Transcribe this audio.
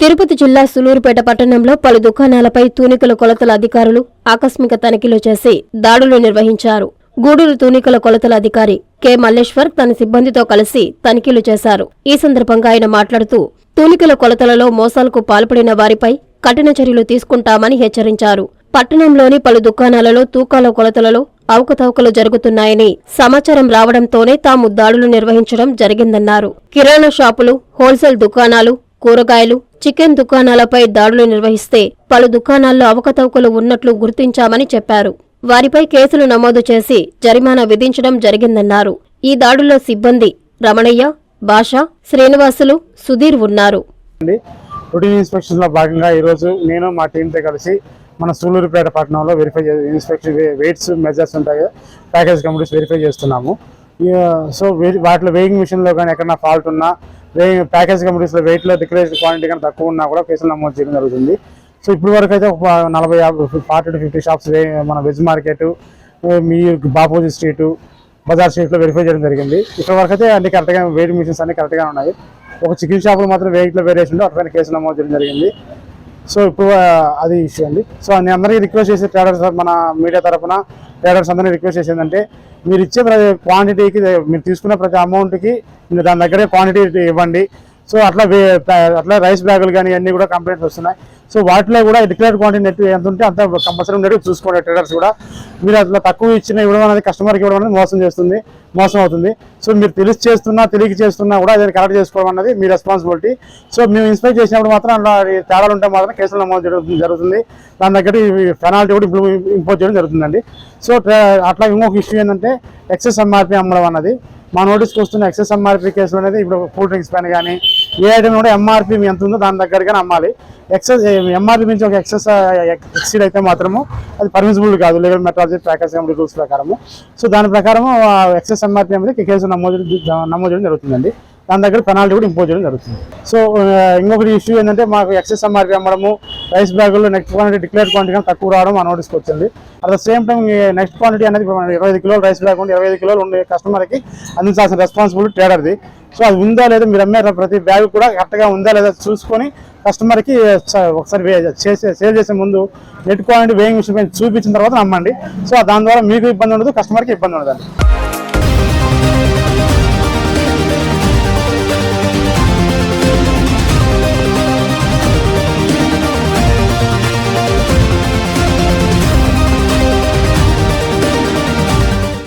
తిరుపతి జిల్లా సులూరుపేట పట్టణంలో పలు దుకాణాలపై తూనికల కొలతల అధికారులు ఆకస్మిక తనిఖీలు చేసి దాడులు నిర్వహించారు. గూడూరు తూనికల కొలతల అధికారి కె. మల్లేశ్వర్ తన సిబ్బందితో కలిసి తనిఖీలు చేశారు. ఈ సందర్భంగా ఆయన మాట్లాడుతూ తూనికల కొలతలలో మోసాలకు పాల్పడిన వారిపై కఠిన చర్యలు తీసుకుంటామని హెచ్చరించారు. పట్టణంలోని పలు దుకాణాలలో తూకాల కొలతలలో అవకతవకలు జరుగుతున్నాయని సమాచారం రావడంతోనే తాము దాడులు నిర్వహించడం జరిగిందన్నారు. కిరాణా షాపులు హోల్సేల్ దుకాణాలు కూరగాయలు చికెన్ దుకాణాలపై దాడులు నిర్వహిస్తే పలు దుకాణాల్లో అవకతవకలు ఉన్నట్లు గుర్తించామని చెప్పారు. వారిపై కేసులు నమోదు చేసి జరిమానా విధించడం జరిగిందన్నారు. ఈ దాడుల్లో సిబ్బంది రమణయ్య భాష శ్రీనివాసులు సుధీర్ ఉన్నారు. రొటీన్ ఇన్స్పెక్షన్స్ భాగంగా ఈరోజు నేను మా టీంతో కలిసి మన సూలూరుపేట పట్టణంలో వెరిఫై ఇన్స్పెక్షన్ వెయిట్స్ మెజర్స్ ఉంటాయి ప్యాకేజ్ కమిటీస్ వెరిఫై చేస్తున్నాము. సో వే- వాటిలో వెయింగ్ మిషన్లో కానీ ఎక్కడన్నా ఫాల్ట్ ఉన్నా ప్యాకేజ్ కమిటీస్లో వెయిట్లో డిక్లరేషన్ క్వాంటిటీ కానీ తక్కువ ఉన్నా కూడా కేసులు నమోదు చేయడం జరుగుతుంది. సో ఇప్పుడు వరకు అయితే ఒక నలభై యాభై ఫార్టీ టు ఫిఫ్టీ షాప్స్ మన వెజ్ మార్కెట్ మీ బాపూజీ స్ట్రీటు బజార్ స్ట్రీట్లో వెరిఫై చేయడం జరిగింది. ఇప్పటి వరకు అయితే అన్ని కరెక్ట్గా వెయిట్ మిషన్స్ అన్ని కరెక్ట్గా ఉన్నాయి. ఒక చికెన్ షాపులు మాత్రం వెయిట్లో వేరియేషన్ ఉంటే అటుపైన కేసులు నమోదు చేయడం జరిగింది. సో ఇప్పుడు అది ఇష్యూ అండి. సో నేను అందరికీ రిక్వెస్ట్ చేసే ట్రేడర్స్ మన మీడియా తరఫున ట్రేడర్స్ అందరినీ రిక్వెస్ట్ చేసేదంటే మీరు ఇచ్చే ప్రతి క్వాంటిటీకి మీరు తీసుకున్న ప్రతి అమౌంట్కి మీరు దాని దగ్గరే క్వాంటిటీ ఇవ్వండి. సో అట్లా వే- అట్లా రైస్ బ్యాగులు కానీ అన్నీ కూడా కంప్లైంట్స్ వస్తున్నాయి. సో వాటిలో కూడా డిక్లేర్ క్వాంటిటీ నెట్ ఎంత ఉంటే అంత కంపల్సరీ ఉండేది. చూసుకోండి ట్రేడర్స్ కూడా. మీరు అట్లా తక్కువ ఇచ్చిన ఇవ్వడం అనేది కస్టమర్కి ఇవ్వడం అనేది మోసం చేస్తుంది మోసం అవుతుంది. సో మీరు తెలిసి చేస్తున్నా తెలియక చేస్తున్నా కూడా దాన్ని కరెక్ట్ చేసుకోవడం అనేది మీ రెస్పాన్సిబిలిటీ సో మేము ఇన్స్పెక్ట్ చేసినప్పుడు మాత్రం అట్లా తేడాలు ఉంటే మాత్రం కేసులు నమోదు జరుగుతుంది జరుగుతుంది. దాని తగ్గట్టు పెనాల్టీ కూడా ఇంపోజ్ చేయడం జరుగుతుందండి. సో అట్లా ఇంకొక ఇష్యూ ఏంటంటే ఎక్సెస్ ఎంఆర్పీ అమ్మడం అన్నది. మా నోటీస్కి వస్తున్న ఎక్సెస్ ఎంఆర్పీ కేసులు అనేది ఇప్పుడు కూల్ డ్రింక్స్ పైన కానీ ఏ ఐటమ్ కూడా ఎంఆర్పి ఎంత ఉందో దాని దగ్గరగానే అమ్మాలి. ఎక్సెస్ ఎంఆర్పీ నుంచి ఒక ఎక్సెస్ ఎక్సీడ్ అయితే మాత్రము అది పర్మిసిబుల్ కాదు. Legal metrology package commodity rules ప్రకారము. సో దాని ప్రకారము ఎక్సెస్ ఎంఆర్పీ అనేది కేసు నమోదు నమోదు చేయడం జరుగుతుందండి. దాని దగ్గర పెనాల్టీ కూడా ఇంపోజ్ చేయడం జరుగుతుంది. సో ఇంకొకటి ఇష్యూ ఏంటంటే మాకు ఎక్సెస్ ఎంఆర్పీ అమ్మడము రైస్ బ్యాగుల్లో నెక్స్ట్ క్వాంటిటీ డిక్లేర్ క్వాంటిటీ కానీ తక్కువ రావడం మా నోటీస్కి వచ్చింది. At the same time next quantity అనేది ఇరవై ఐదు కిలోలు రైస్ బ్యాగ్ ఉండి ఇరవై ఐదు కిలోలు ఉండే కస్టమర్కి అందించాల్సిన రెస్పాన్సిబిలిటీ ట్రేడర్ది సో అది ఉందా లేదా మీరు అమ్మే ప్రతి బ్యాగ్ కూడా కరెక్ట్గా ఉందా లేదా చూసుకొని కస్టమర్కి ఒకసారి వే- చేసే సేల్ చేసే ముందు నెట్ క్వాలిటీ వేయింగ్ మిషన్ చూపించిన తర్వాత నమ్మండి. సో దాని ద్వారా మీకు ఇబ్బంది ఉండదు కస్టమర్కి ఇబ్బంది ఉండదు